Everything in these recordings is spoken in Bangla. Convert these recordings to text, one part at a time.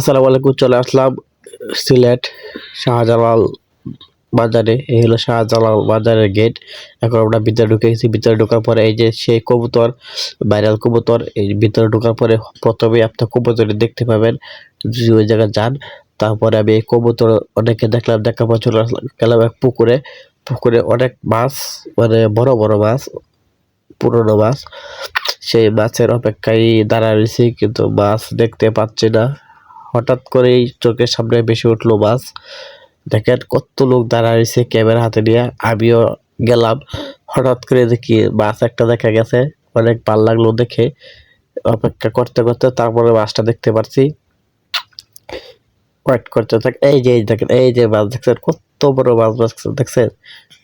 আসসালামু আলাইকুম, চলে আসলাম সিলেট শাহজালাল বাজারে। এই হলো শাহজালাল বাজারের গেট এখন আমরা ভিতরে ঢুকে গেছি। ভিতরে ঢোকার পরে এই যে সেই কবুতর ভাইরাল কবুতর, এই ভিতরে ঢোকার পরে প্রথমে আপনার কবুতরটি দেখতে পাবেন। যদি ওই জায়গায় যান, তারপরে আমি এই কবুতর অনেকে দেখলাম, দেখার পর চলে আসলাম, গেলাম এক পুকুরে। পুকুরে অনেক মাছ মানে বড় বড় মাছ, পুরনো মাছ। সেই মাছের অপেক্ষায় দাঁড়া রয়েছি, কিন্তু মাছ দেখতে পাচ্ছি না। হঠাৎ করেই চোখের সামনে বেশি উঠল মাছ দেখেন কত লোক দাঁড়া রয়েছে ক্যামেরা হাতে নিয়ে। আমিও গেলাম। হঠাৎ করে দেখি মাছ একটা দেখা গেছে। অনেক ভালো লাগল দেখে। অপেক্ষা করতে করতে তারপরে মাছটা দেখতে পারছি। ওয়েট করতে থাক এই যে, এই দেখেন, এই যে মাছ দেখছেন। কত বড় মাছ মাছ দেখছেন?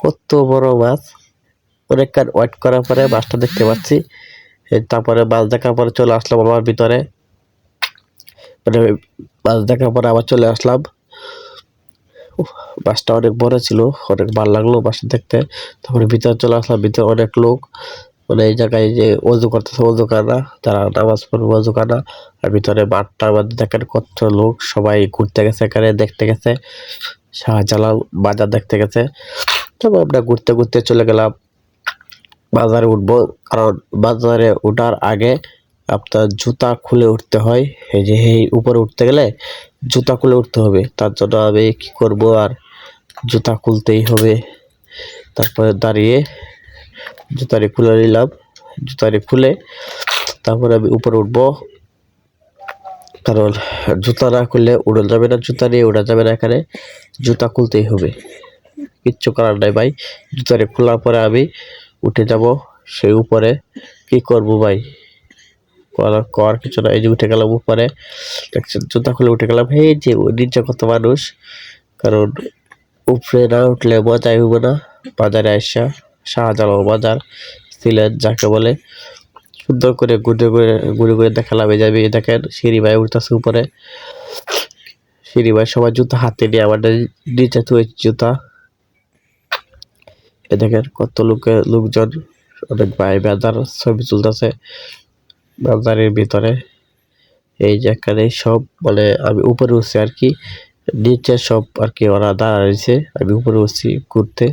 কত বড় মাছ অনেকক্ষণ ওয়েট করার পরে মাছটা দেখতে পাচ্ছি। তারপরে মাছ দেখার পরে চলে আসলাম আমার ভিতরে। মানে বাস দেখার পরে আবার চলে আসলাম। বাসটা অনেক বড় ছিল, অনেক ভালো লাগল বাসটা দেখতে। তারপরে ভিতরে চলে আসলাম, ভিতরে অনেক লোক। মানে এই জায়গায় যে অজু করতেছে অজু কানা তারা নামাজ পড়বে অজু কানা আর ভিতরে মাঠটার মধ্যে দেখেন কত লোক, সবাই ঘুরতে গেছে এখানে, দেখতে গেছে। শাহজালাল বাজার দেখতে গেছে। তবে আমরা ঘুরতে ঘুরতে চলে গেলাম। বাজারে উঠবো, কারণ বাজারে ওঠার আগে আপনার জুতা খুলে উঠতে হয়। এই যে, এই উপরে উঠতে গেলে জুতা খুলে উঠতে হবে। তার জন্য আমি কী করব? আর জুতা খুলতেই হবে। তারপরে দাঁড়িয়ে জুতারি খুলে নিলাম। জুতারি খুলে তারপরে আমি উপরে উঠবো। কারণ জুতা না খুললে উড়ে যাবে না জুতা নিয়ে, উড়া যাবে না এখানে। জুতা খুলতেই হবে। কিচ্ছু করার নাই ভাই। জুতারি খোলার পরে আমি উঠে যাব। সেই উপরে কি করব ভাই? কর কিছু না এই যে উঠে গেলাম উপরে। দেখছেন, জুতা খুলে উঠে গেলাম। এই যে নিচে কত মানুষ। কারণ উপরে না উঠলে মজাই হইব না। বাজারে আসা শাহজালাল বাজার, সিলেট যাকে বলে। সুন্দর করে ঘুরে ঘুরে ঘুরে ঘুরে দেখালাম। এই যাবে দেখেন, সিঁড়ি ভাই উঠতেছে উপরে। সিঁড়ি ভাই সবাই জুতা হাতে নিয়ে আমার নিচে তুই জুতা। এ দেখেন, কত লোকে, লোকজন, অনেক ভাই বাজার ছবি তুলতেছে। বাজারের ভিতরে। এই যে এখানে সব মানে আমি উপরে উঠছি আর কি। নিচে সব আর কি ওরা দাঁড়াইছে আমি উপরে উঠছি ঘুরতে,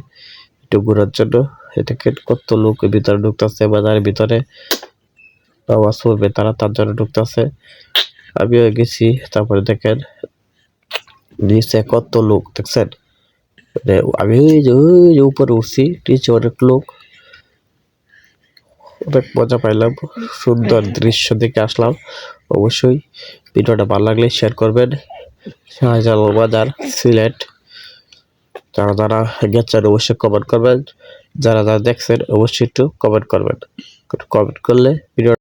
একটু ঘোরার জন্য। এটাকে কত লোক ভিতরে ঢুকতেছে? বাজারের ভিতরে নামাজ পড়বে তারা, তার জন্য ঢুকতেছে। আমিও গেছি, তারপরে দেখেন নিচে কত লোক, দেখছেন? মানে আমি ওই যে ওই যে উপরে উঠছি, নিচে অনেক লোক। অনেক মজা পাইলাম। সুন্দর দৃশ্য দেখে আসলাম। অবশ্যই ভিডিওটা ভালো লাগলে শেয়ার করবেন। শাহজালাল বাজার সিলেট। যারা যারা গেছেন অবশ্যই কমেন্ট করবেন। যারা যারা দেখছেন অবশ্যই একটু কমেন্ট করবেন। কমেন্ট করলে ভিডিও